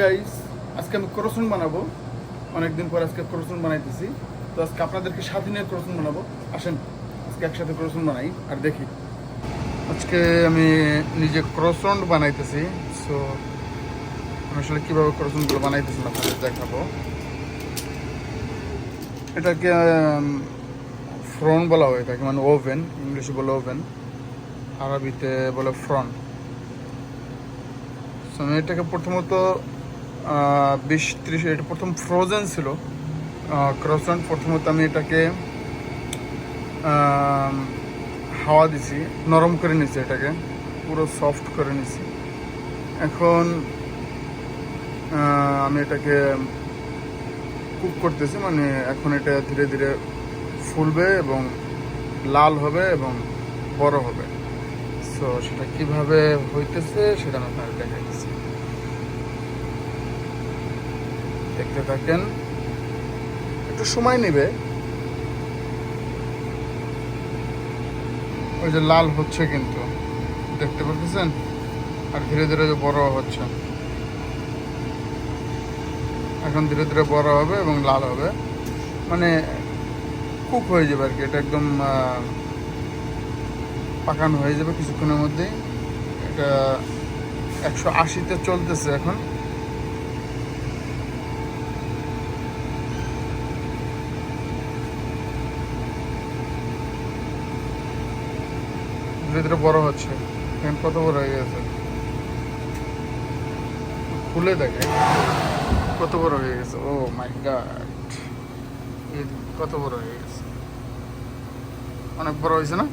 Guys আজকে আমি ক্রসন বানাবো। অনেকদিন পর আজকে ক্রসন বানাইতেছি। তো আজকে আপনাদেরকে নিয়ে ক্রসন বানাবো। আসেন আজকে একসাথে ক্রসন বানাই আর দেখি। আজকে আমি নিজে ক্রসন বানাইতেছি। সো আমি আসলে কীভাবে ক্রসনগুলো বানাইতেছি আপনাদের দেখাবো। এটাকে ফ্রন বলা হয় এটাকে মানে ওভেন ইংলিশে বলে ওভেন। আরবিতে বলে ফ্রন্ট So, আমি এটাকে প্রথমত বিশ ত্রিশ এটা প্রথম ফ্রোজেন ছিল। ক্রসেন্ট প্রথমত আমি এটাকে হাওয়া দিছি, নরম করে নিছি এটাকে, পুরো সফট করে নিছি। এখন আমি এটাকে কুক করতেছি মানে এখন এটা ধীরে ধীরে ফুলবে এবং লাল হবে এবং বড় হবে। সো সেটা কীভাবে হইতেছে, সেটা আমি আপনাদের দেখাইতেছি। দেখতে থাকেন। একটু সময় নেবে। ওই যে লাল হচ্ছে কিন্তু। দেখতে পাচ্ছেন আর ধীরে ধীরে যে বড় হচ্ছে। এখন ধীরে ধীরে বড় হবে এবং লাল হবে। মানে কুক হয়ে যাবে আর কি। এটা একদম পাকানো হয়ে যাবে কিছুক্ষণের মধ্যেই। এটা একশো আশিতে চলতেছে এখন। ধীরে বড় হচ্ছে। এখন কত বড় হয়ে গেছে? খুলে দেখে। কত বড় হয়ে গেছে? Oh my god. কত বড় হয়ে গেছে? অনেক বড় হয়েছে না?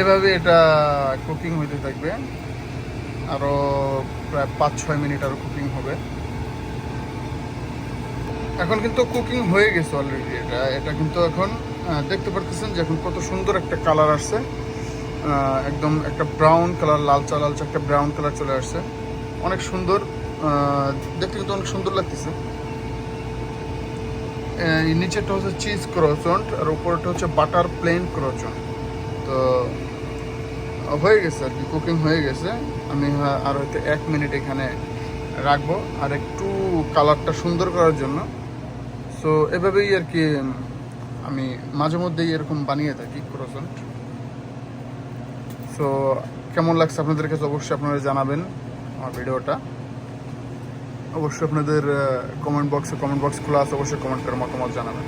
এভাবে এটা কুকিং হইতে থাকবে। আরও প্রায় পাঁচ ছয় মিনিট আরও কুকিং হবে। এখন কিন্তু কুকিং হয়ে গেছে অলরেডি এটা। এটা কিন্তু এখন দেখতে পারতেছেন যে এখন কত সুন্দর একটা কালার আসছে। একদম একটা ব্রাউন কালার লালচা লালচা একটা ব্রাউন কালার চলে আসছে। অনেক সুন্দর দেখতে কিন্তু অনেক সুন্দর লাগতেছে। নিচেরটা হচ্ছে চিজ ক্রচন্ট আর উপরটা হচ্ছে বাটার প্লেন ক্রচন্ট তো, হয়ে গেছে আর কি কুকিং হয়ে গেছে। আমি আর হয়তো এক মিনিট এখানে রাখব। আর একটু কালারটা সুন্দর করার জন্য। সো এভাবেই আর কি আমি মাঝে মধ্যেই এরকম বানিয়ে থাকি ক্রোসেন্ট। সো কেমন লাগছে আপনাদের কাছে অবশ্যই আপনারা জানাবেন আমার ভিডিওটা। অবশ্যই আপনাদের কমেন্ট বক্সে কমেন্ট বক্স খোলা আছে, অবশ্যই কমেন্ট করে মতামত জানাবেন।